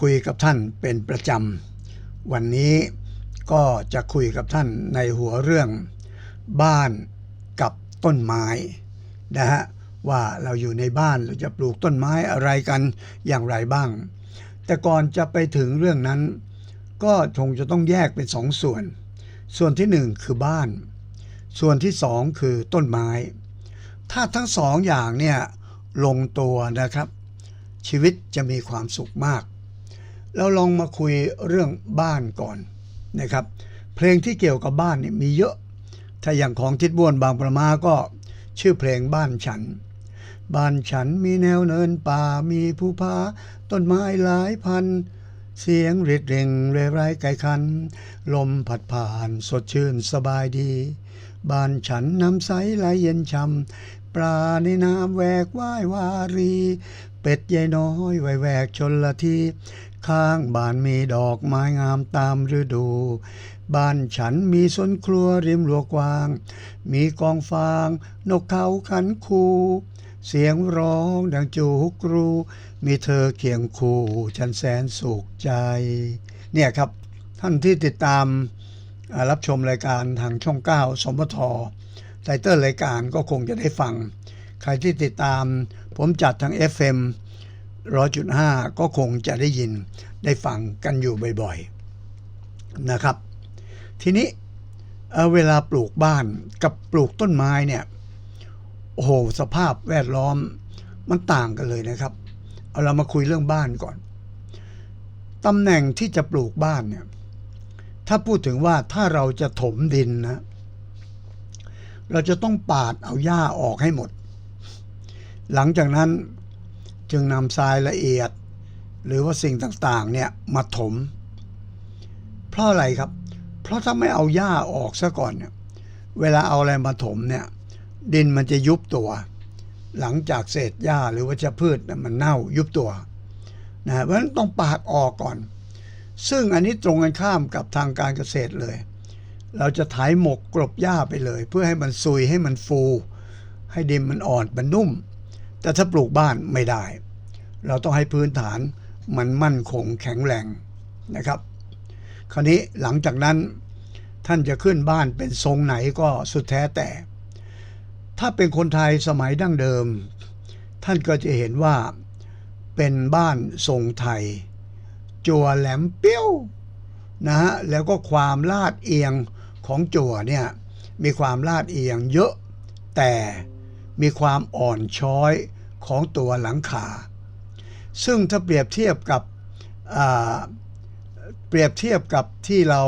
คุยกับท่านเป็นประจำ วันนี้ก็จะคุยกับท่านในหัวเรื่อง บ้านกับต้นไม้นะฮะว่าเราอยู่ในบ้านเราจะปลูกต้นไม้อะไรกันอย่างไรบ้าง แต่ก่อนจะไปถึงเรื่องนั้น ก็คงจะต้องแยกเป็นสองส่วน ส่วนที่หนึ่งคือบ้าน ส่วนที่สองคือต้นไม้ ถ้าทั้งสองอย่างเนี่ยลงตัวนะครับ ชีวิตจะมีความสุขมาก เราลองมาคุยเรื่องบ้านก่อนนะครับ เพลงที่เกี่ยวกับบ้านเนี่ยมีเยอะ ถ้าอย่างของทิดบ้วนบางประมาก็ชื่อเพลงบ้านฉัน บ้านฉันมีแนวเนินป่ามีภูผาต้นไม้หลายพัน เสียงรียดเร่งเรไรไก่คัน ลมผัดผ่านสดชื่นสบายดี บ้านฉันน้ำใสไหลเย็นช่ำปลาในน้ำแหวกว่าย วารีเป็ดใหญ่น้อยไวแหวกชนละทีข้างบ้านมีดอกไม้งามตามฤดู บ้านฉันมีสวนครัวริมรั้วกว้าง มีกองฟาง นกเขาขันคูเสียงร้องดังจูกรู มีเธอเคียงคู่ ฉันแสนสุขใจ เนี่ยครับ ท่านที่ติดตามรับชมรายการทางช่อง 9 สมทไตเติ้ลรายการก็คงจะได้ฟัง ใครที่ติดตาม ผมจัดทาง FM 100.5 ก็คงจะได้ยินได้ฟังกันอยู่บ่อยๆนะครับ ทีนี้เเวลาปลูกบ้านกับปลูกต้นไม้เนี่ยโอ้โหสภาพแวดล้อมมันต่างกันเลยนะครับ เอาเรามาคุยเรื่องบ้านก่อนตำแหน่งที่จะปลูกบ้านเนี่ยถ้าพูดถึงว่าถ้าเราจะถมดินนะ เราจะต้องปาดเอาหญ้าออกให้หมด หลังจากนั้นจึงนำทรายละเอียด หรือว่าสิ่งต่างๆเนี่ยมาถม เพราะอะไรครับ เพราะถ้าไม่เอาหญ้าออกซะก่อนเนี่ยเวลาเอาอะไรมาถมเนี่ยดินมันจะยุบตัว หลังจากเศษหญ้าหรือวัชพืชน่ะมันเน่ายุบตัวนะเพราะฉะนั้นต้องปาดออกก่อน ซึ่งอันนี้ตรงกันข้ามกับทางการเกษตรเลย เราจะไถหมกกลบหญ้าไปเลย เพื่อให้มันซุยให้มันฟู ให้ดินมันอ่อนมันนุ่ม แต่ถ้าปลูกบ้านไม่ได้ เราต้องให้พื้นฐานมันมั่นคงแข็งแรงนะครับ คราวนี้หลังจากนั้นท่านจะขึ้นบ้านเป็นทรงไหนก็สุดแท้แต่ ถ้าเป็นคนไทยสมัยดั้งเดิม ท่านก็จะเห็นว่าเป็นบ้านทรงไทย จั่วแหลมเปี้ยวนะฮะแล้วก็ความลาดเอียงของจั่วเนี่ยมีความลาดเอียงเยอะแต่ มีความอ่อนช้อยของตัวหลังคา ซึ่งถ้าเปรียบเทียบกับเปรียบเทียบกับที่เรา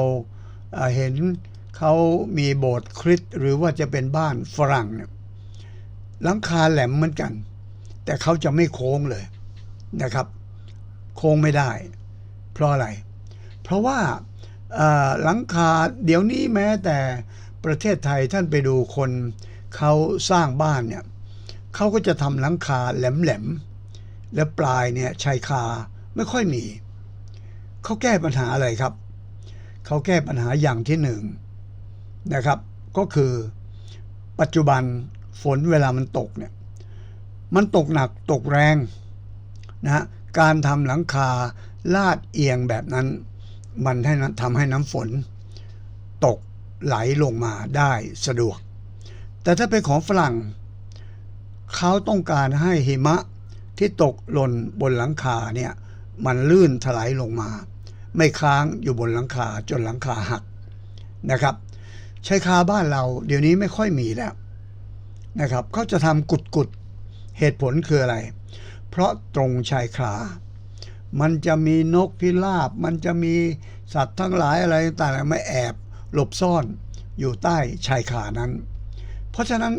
าเห็นเขามีโบสถ์คริสต์หรือว่าจะเป็นบ้านฝรั่งเนี่ยหลังคาแหลมเหมือนกัน แต่เขาจะไม่โค้งเลยนะครับ โค้งไม่ได้ เพราะอะไร เพราะว่าหลังคาเดี๋ยวนี้แม้แต่ประเทศไทยท่านไปดูคน เขาสร้างบ้านเนี่ยเขาก็จะทำหลังคาแหลมๆและปลายเนี่ยชายคาไม่ค่อยมี เขาแก้ปัญหาอะไรครับ เขาแก้ปัญหาอย่างที่หนึ่งนะครับ ก็คือปัจจุบันฝนเวลามันตกเนี่ยมันตกหนักตกแรงนะการทำหลังคาลาดเอียงแบบนั้น มันให้นะทำให้น้ำฝน ตกไหลลงมาได้สะดวก แต่ถ้าเป็นของฝรั่ง เขาต้องการให้หิมะที่ตกหล่นบนหลังคาเนี่ยมันลื่นถลายลงมา ไม่ค้างอยู่บนหลังคาจนหลังคาหักนะครับชายคาบ้านเราเดี๋ยวนี้ไม่ค่อยมีแล้วนะครับเขาจะทำกุดกุดเหตุผลคืออะไร เพราะตรงชายคามันจะมีนกพิราบ มันจะมีสัตว์ทั้งหลายอะไรต่างๆไม่แอบหลบซ่อนอยู่ใต้ชายคานั้น เพราะฉะนั้น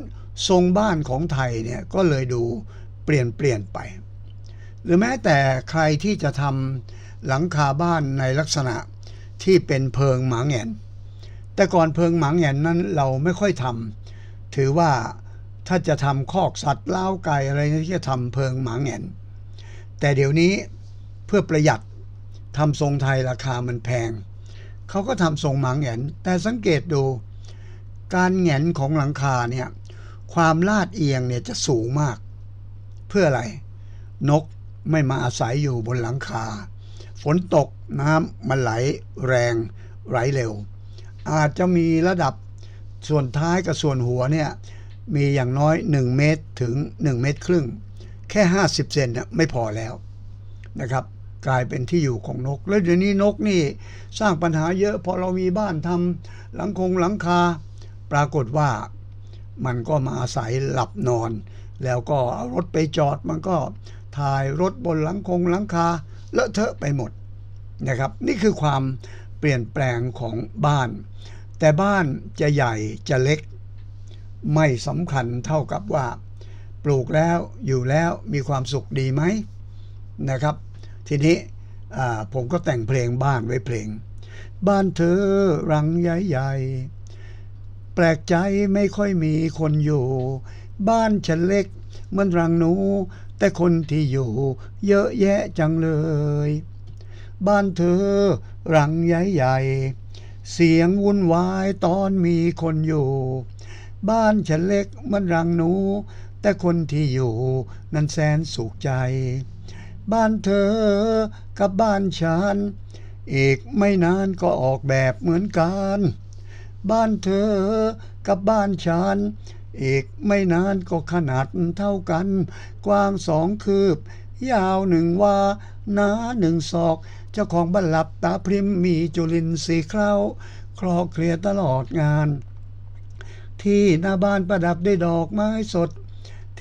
ทรงบ้านของไทยเนี่ยก็เลยดูเปลี่ยนเปลี่ยนไป หรือแม้แต่ใครที่จะทำหลังคาบ้านในลักษณะที่เป็นเพิงหมาแหนแต่ก่อนเพิงหมาแหนนั้นเราไม่ค่อยทำถือว่าถ้าจะทำคอกสัตว์เล้าวไก่อะไรที่จะทำเพิงหมาแหนแต่เดี๋ยวนี้เพื่อประหยัดทำทรงไทยราคามันแพง เขาก็ทำทรงหมาแหนแต่สังเกตดู การแหงนของหลังคาเนี่ยความลาดเอียงเนี่ยจะสูงมาก เพื่ออะไร นกไม่มาอาศัยอยู่บนหลังคา ฝนตกน้ำมันไหลแรงไหลเร็ว อาจจะมีระดับส่วนท้ายกับส่วนหัวเนี่ยมีอย่างน้อย 1 เมตรถึง 1 เมตรครึ่ง แค่ 50 เซนน่ะไม่พอแล้วนะครับ กลายเป็นที่อยู่ของนก แล้วเดี๋ยวนี้นกนี่สร้างปัญหาเยอะพอเรามีบ้านทำหลังคงหลังคา ปรากฏว่ามันก็มาอาศัยหลับนอน แล้วก็เอารถไปจอดมันก็ถ่ายรถบนหลังคงหลังคาเลอะเทอะไปหมดนะครับ นี่คือความเปลี่ยนแปลงของบ้าน แต่บ้านจะใหญ่จะเล็ก ไม่สำคัญเท่ากับว่า ปลูกแล้วอยู่แล้วมีความสุขดีไหมนะครับ ทีนี้ผมก็แต่งเพลงบ้านไว้เพลง บ้านเธอรังใหญ่ๆ แปลกใจไม่ค่อยมีคนอยู่ บ้านฉันเล็กเหมือนรังหนู แต่คนที่อยู่ เยอะแยะจังเลย บ้านเธอ รังใหญ่ๆเสียงวุ่นวายตอนมีคนอยู่ บ้านฉันเล็กเหมันรังหนู แต่คนที่อยู่ นั้นแสนสุขใจ บ้านเธอกับบ้านฉันอีกไม่นานก็ออกแบบเหมือนกัน บ้านเธอกับบ้านฉันอีกไม่นานก็ขนาดเท่ากัน กว้างสองคืบ ยาวหนึ่งวาหนาหนึ่งศอก เจ้าของบ้านหลับตาพริมมีจุลินทรีเคล้าคลอเคลียตลอดงาน ที่หน้าบ้านประดับด้วยดอกไม้สด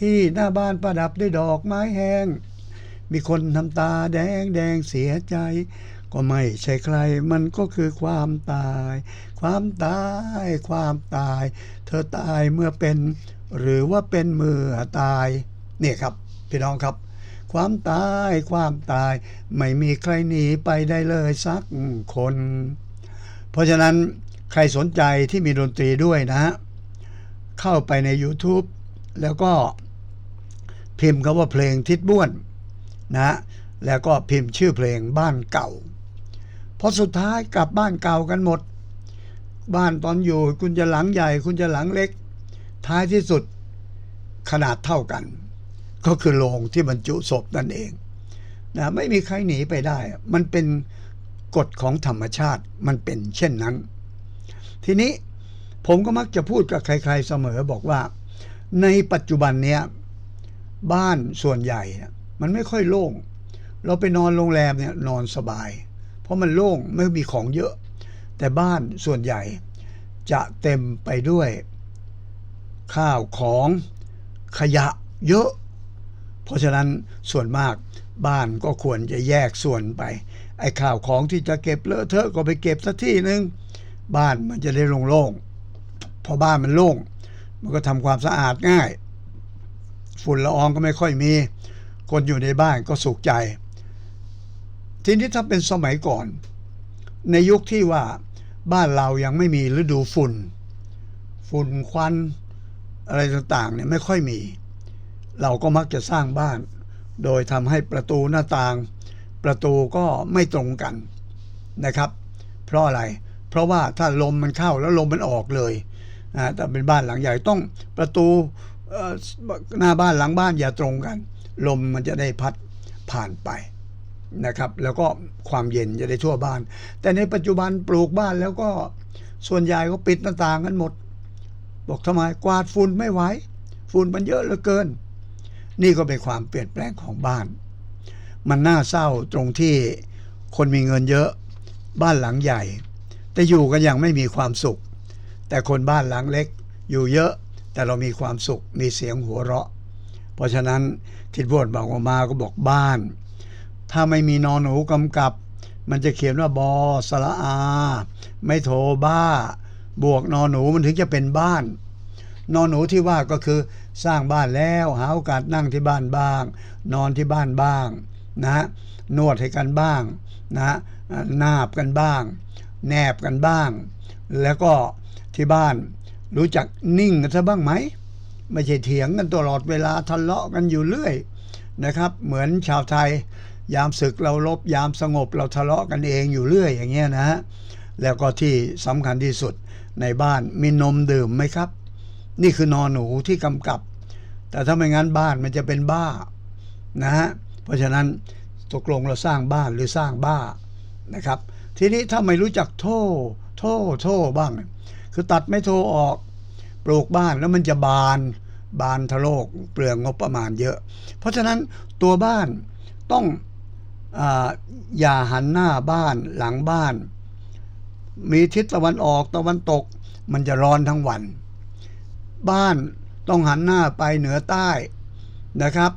ที่หน้าบ้านประดับด้วยดอกไม้แห้ง มีคนทำตาแดงแดงเสียใจ ก็ไม่ใช่ใครมันก็คือความตาย ความตาย ความตาย เธอตายเมื่อเป็น หรือว่าเป็นเมื่อตายเนี่ยครับ พี่น้องครับ ความตายความตาย ไม่มีใครหนีไปได้เลยสักคน เพราะฉะนั้นใครสนใจที่มีดนตรีด้วยนะฮะเข้าไปใน YouTube แล้วก็พิมพ์คำว่าเพลงทิดบ้วนนะแล้วก็พิมพ์ชื่อเพลงบ้านเก่า พอสุดท้ายกลับบ้านเก่ากันหมด บ้านตอนอยู่คุณจะหลังใหญ่ คุณจะหลังเล็ก ท้ายที่สุดขนาดเท่ากัน ก็คือโรงที่บรรจุศพนั่นเองนะไม่มีใครหนีไปได้ มันเป็นกฎของธรรมชาติมันเป็นเช่นนั้น ทีนี้ผมก็มักจะพูดกับใครๆเสมอบอกว่า ในปัจจุบันเนี้ยบ้านส่วนใหญ่เนี่ยมันไม่ค่อยโล่ง เราไปนอนโรงแรมเนี่ยนอนสบาย ราะมันโล่งไม่มีของเยอะ แต่บ้านส่วนใหญ่จะเต็มไปด้วย ข้าวของขยะเยอะ เพราะฉะนั้นส่วนมากบ้านก็ควรจะแยกส่วนไป ไอ้ข้าวของที่จะเก็บเลอะเทอะก็ไปเก็บสักที่หนึ่งบ้านมันจะได้โล่งๆพอบ้านมันโล่ง มันก็ทำความสะอาดง่าย ฝุ่นละอองก็ไม่ค่อยมี คนอยู่ในบ้านก็สุขใจ ทีนี้ถ้าเป็นสมัยก่อน ในยุคที่ว่าบ้านเรายังไม่มีฤดูฝุ่น ฝุ่นควันอะไรต่างๆเนี่ยไม่ค่อยมี เราก็มักจะสร้างบ้าน โดยทำให้ประตูหน้าต่าง ประตูก็ไม่ตรงกันนะครับ เพราะอะไร เพราะว่าถ้าลมมันเข้าแล้วลมมันออกเลยนะแต่เป็นบ้านหลังใหญ่ต้องประตูหน้าบ้านหลังบ้านอย่าตรงกัน ลมมันจะได้พัดผ่านไป นะครับแล้วก็ความเย็นจะได้ทั่วบ้าน แต่ในปัจจุบันปลูกบ้านแล้วก็ส่วนใหญ่ก็ปิดหน้าต่างกันหมด บอกทำไมกวาดฝุ่นไม่ไหวฝุ่นมันเยอะเหลือเกิน นี่ก็เป็นความเปลี่ยนแปลงของบ้าน มันน่าเศร้าตรงที่คนมีเงินเยอะบ้านหลังใหญ่ แต่อยู่กันอย่างไม่มีความสุข แต่คนบ้านหลังเล็กอยู่เยอะแต่เรามีความสุขมีเสียงหัวเราะ เพราะฉะนั้นทิดวดบอกออกมาก็บอกบ้าน ถ้าไม่มีนอนหนูกำกับ มันจะเขียนว่าบอสระอา ไม่โทบ้า บวกนอนหนูมันถึงจะเป็นบ้าน นอนหนูที่ว่าก็คือสร้างบ้านแล้วหาโอกาสนั่งที่บ้านบ้าง นอนที่บ้านบ้างนะนวดให้กันบ้างนะฮะนาบกันบ้าง แนบกันบ้าง แล้วก็ที่บ้านรู้จักนิ่งกันซะบ้างไหม ไม่ใช่เถียงกันตลอดเวลาทะเลาะกันอยู่เรื่อยนะครับ เหมือนชาวไทย ยามศึกเราลบยามสงบเราทะเลาะกันเองอยู่เรื่อยอย่างเงี้ยนะฮะแล้วก็ที่สำคัญที่สุดในบ้านมีนมดื่มไหมครับ นี่คือนอนหนูที่กำกับ แต่ถ้าไม่งั้นบ้านมันจะเป็นบ้านะฮะเพราะฉะนั้นตกลงเราสร้างบ้านหรือสร้างบ้านะครับ ทีนี้ถ้าไม่รู้จักโทษโทษโทษบ้าง คือตัดไม่โทออกปลูกบ้านแล้วมันจะบานบานทะโลกเปลืองงบประมาณเยอะ เพราะฉะนั้นตัวบ้านต้อง อย่าหันหน้าบ้านหลังบ้าน มีทิศตะวันออกตะวันตก มันจะร้อนทั้งวัน บ้านต้องหันหน้าไปเหนือใต้นะครับ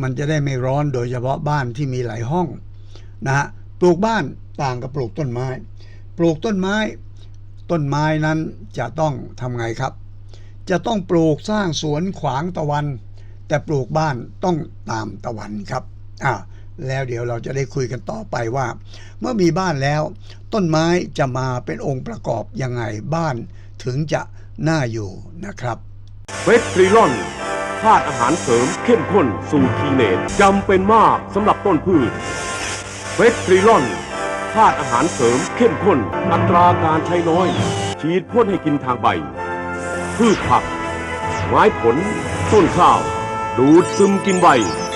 มันจะได้ไม่ร้อนโดยเฉพาะบ้านที่มีหลายห้องนะฮะปลูกบ้านต่างกับปลูกต้นไม้ ปลูกต้นไม้ ต้นไม้นั้นจะต้องทำไงครับ จะต้องปลูกสร้างสวนขวางตะวัน แต่ปลูกบ้านต้องตามตะวันครับอ่า แล้วเดี๋ยวเราจะได้คุยกันต่อไปว่า เมื่อมีบ้านแล้ว ต้นไม้จะมาเป็นองค์ประกอบยังไงบ้านถึงจะน่าอยู่นะครับเฟสตรีลอนธาตุอาหารเสริมเข้มข้นสูตรทีเนตจำเป็นมากสำหรับต้นพืชเฟสตรีลอนธาตุอาหารเสริมเข้มข้น อัตราการใช้น้อย ฉีดพ่นให้กินทางใบ พืชผัก ไม้ผล ต้นข้าว ดูดซึมกินใบ